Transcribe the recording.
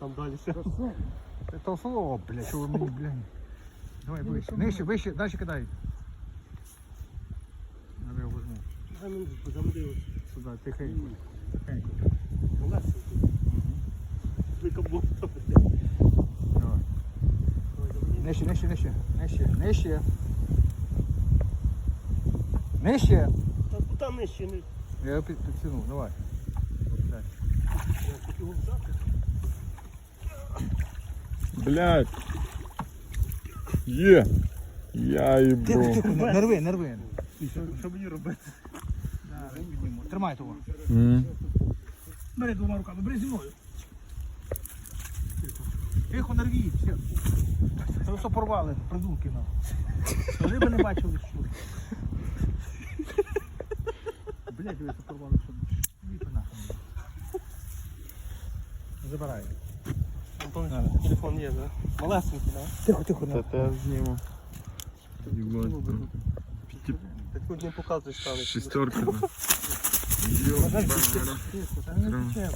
Там далі ще. Це толстолоб, блядь, що ви мені, блядь. Давай вище, нижче, вище, далі кидай. Я його возьму. Замрив. Сюди, тихенько. Тихенько. Викабу. Давай. Нижче, нижче, нижче, нижче, нижче. Нижче. Та тут там нижче не. Я його під- підтягнув, давай. Блядь. Є. Я їбу. Тихо, не рви, не рви. Що, мені робити? Тримай того. М. Бери двома руками, бери зі мною. Тихо, не рвіть, все. Це все порвали, придурки нам. Риби не бачили, що. Блять, ви це порвали, що. Нахуй. Забирай. Антон, телефон є, да? Малесенький, да? Тихо, тихо, Та те зніму. Їбать. Так тут не показуєш там. Шістерка. Тихо, та не тече.